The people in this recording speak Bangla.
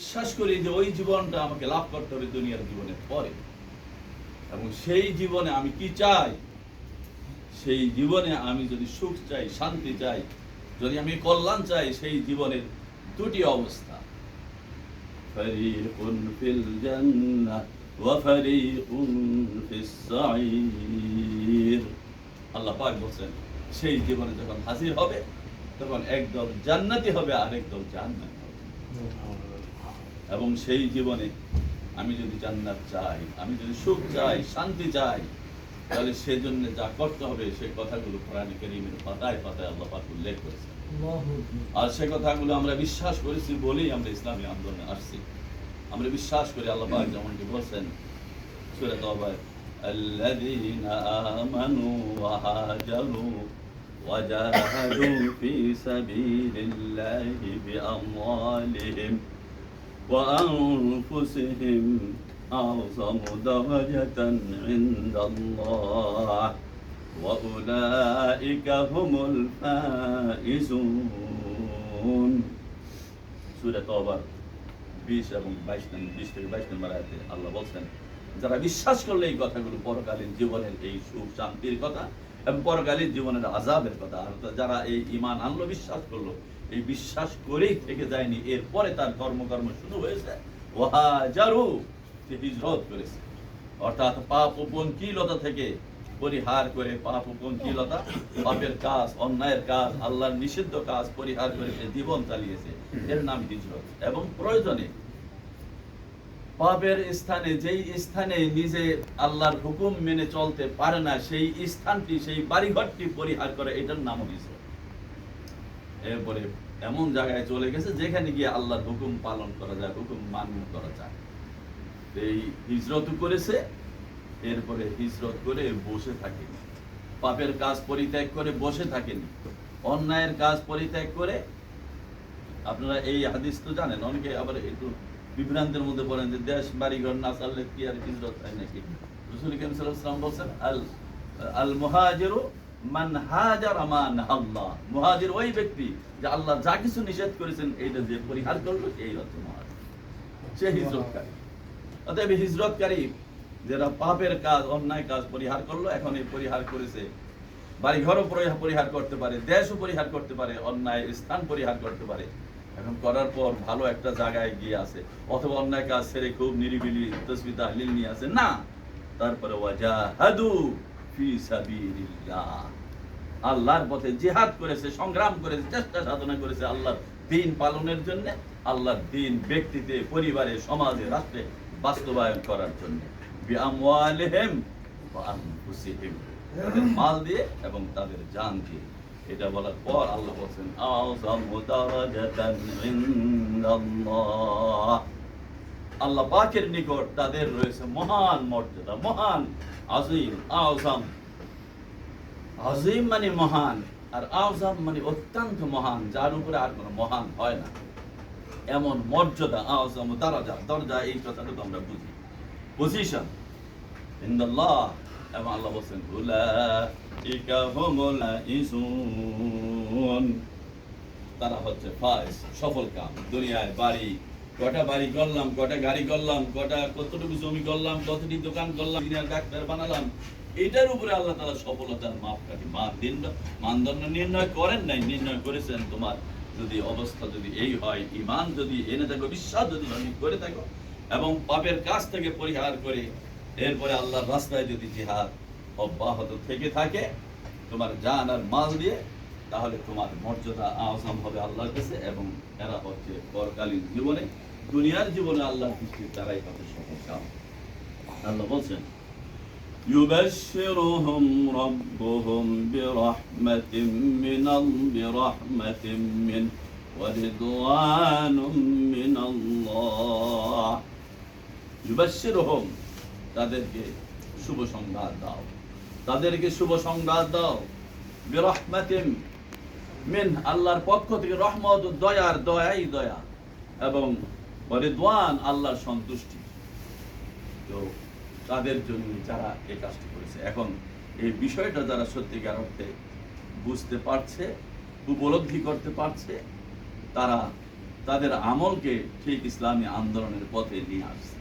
বিশ্বাস করি যে ওই জীবনটা আমাকে লাভ করতে হবে দুনিয়ার জীবনের পরে। এবং সেই জীবনে আমি কি চাই? সেই জীবনে আমি যদি সুখ চাই, শান্তি চাই, যদি আমি কল্যাণ চাই, সেই জীবনের দুটি অবস্থা। আল্লাহ পাক বলেন সেই জীবনে যখন হাজির হবে, তখন একদল জান্নাতি হবে আর একদল জান্নাতি হবে। এবং সেই জীবনে আমি যদি জান্নাত চাই আমি যদি সুখ চাই শান্তি চাই তাহলে সেজন্য যা করতে হবে সেই কথাগুলো কোরআন করিমের পাতায় পাতায় আল্লাহ পাক উল্লেখ করেছেন আর সে কথাগুলো আমরা বিশ্বাস করেছি বলেই আমরা ইসলামী আন্দোলনে আসছি আমরা বিশ্বাস করি আল্লাহ পাক যেমনটি বলছেন সূরা তওবা الذين آمنوا وهاجروا وجاهدوا في سبيل الله بأموالهم وأنفسهم أعظم درجة عند الله وأولئك هم الفائزون سورة توبة বিশ এবং বাইশ নম্বর বিশ থেকে বাইশ নম্বর আয়াতে আল্লাহ বলছেন যারা বিশ্বাস করলে এই কথাগুলো পরকালীন জীবনের এই সুখ শান্তির কথা এবং পরকালীন জীবনের আজাবের কথা। আর যারা এই ইমান আনলো, বিশ্বাস করল, এই বিশ্বাস করেই থেকে যায়নি। এরপরে তার কর্মকর্ম শুরু হয়েছে। ওয়াহাজারু, সে হিজরত করেছে। অর্থাৎ পাপ ও পঙ্কিলতা থেকে পরিহার করে, পাপ ও পঙ্কিলতা, পাপের কাজ, অন্যায়ের কাজ, আল্লাহর নিষিদ্ধ কাজ পরিহার করে সে জীবন চালিয়েছে। এর নাম হিজরত। এবং প্রয়োজনে পাপের স্থানে, যেই স্থানে নিজে আল্লাহর হুকুম মেনে চলতে পারে না, সেই স্থানটি, সেই বাড়িঘরটি পরিহার করে, এটার নাম হিজরত এরপরে এমন জায়গায় চলে গেছে, যেখানে গিয়ে আল্লাহর হুকুম পালন করা যায়, হুকুম মান্য করা যায়। এই হিজরত করেছে, এরপরে হিজরত করে বসে থাকেনি। পাপের কাজ পরিত্যাগ করে বসে থাকেনি। অন্যায়ের কাজ পরিত্যাগ করে, আপনারা এই হাদিস তো জানেন, অনেকে আবার একটু বিভ্রান্তের মধ্যে পড়েন যে দেশ বাড়ি ঘর না চাললে কি আর হিজরত হয় নাকি? রসুল করিম বলছেন, আল আল মুহাজিরু মান হাজারা মা নাহাল্লাহ মুহাজির ওই ব্যক্তি যে আল্লাহ যা কিছু নিষেধ করেছেন, এইটা যে পরিহার করল, এই হচ্ছে সে হিজরতকারী। অতএব হিজরতকারী যারা পাপের কাজ, অন্যায় কাজ পরিহার করল, এখন এই পরিহার করেছে। বাড়ি ঘরও পরিহার করতে পারে, দেশও পরিহার করতে পারে, অন্যায় স্থান পরিহার করতে পারে। এখন করার পর ভালো একটা জায়গায় গিয়ে আছে। অথবা অন্যায় কাজ ছেড়ে খুব নিরিবিলি তসবি তাহলিল নিয়ে আছে। না, তারপরে আল্লাহর পথে জিহাদ করেছে, সংগ্রাম করেছে, চেষ্টা সাধনা করেছে আল্লাহর দিন পালনের জন্য, আল্লাহর দিন ব্যক্তিতে, পরিবারে, সমাজে, রাষ্ট্রে বাস্তবায়ন করার জন্য। মাল দিয়ে এবং তাদের জান দিয়ে। এটা বলার পর আল্লাহ বলছেন আল্লাহ পাকের নিকট তাদের রয়েছে মহান মর্যাদা, মহান আজিম, আযম। আজিম মানে মহান আর আযম মানে অত্যন্ত মহান, যার উপরে আর কোনো মহান হয় না। এমন মর্যাদা আযম দারাজা, দরজা এই কথাটা তো আমরা বুঝি। পজিশন ইন্দাল্লাহ। এবং আল্লাহ বলছেন তারা হচ্ছে সফল কাম। দুনিয়ায় বাড়ি, কটা বাড়ি করলাম, কটা গাড়ি করলাম, কটা কতটুকু জমি করলাম, কতটি দোকান করলাম ডাক্তার বানালাম। এটার উপরে আল্লাহ তালা সফলতার মাপকাঠি মানদণ্ড নির্ণয় করেন নাই, নির্ণয় করেছেন তোমার। যদি অবস্থা যদি এই হয় ইমান যদি এনে থাকো, বিশ্বাস যদি করে থাকো। এবং পাপের কাছ থেকে পরিহার করে, এরপরে আল্লাহর রাস্তায় যদি জিহাদ অব্যাহত থেকে থাকে তোমার জান আর মাল দিয়ে তাহলে তোমার মর্যাদা আজম হবে আল্লাহর কাছে এবং এরা হচ্ছে পরকালীন জীবনে দুনিয়ার জীবনে আল্লাহর দৃষ্টি তারাই হবে সফল কাম আল্লাহ বলছেন يبشرهم ربهم برحمة من برحمة من ورضوان من الله يبشرهم তাদেরকে শুভ সংবাদ দাও তাদেরকে শুভ সংবাদ দাও। বিরহমাতিম মিন আল্লাহর পক্ষ থেকে রহমত, দয়ার দয়াই দয়া এবং রিদওয়ান আল্লাহর সন্তুষ্টি। তো তাদের জন্য যারা এই কাজটি করেছে, এখন এই বিষয়টা যারা সত্যিকার অর্থে বুঝতে পারছে, উপলব্ধি করতে পারছে, তারা তাদের আমলকে ঠিক ইসলামী আন্দোলনের পথে নিয়ে আসছে।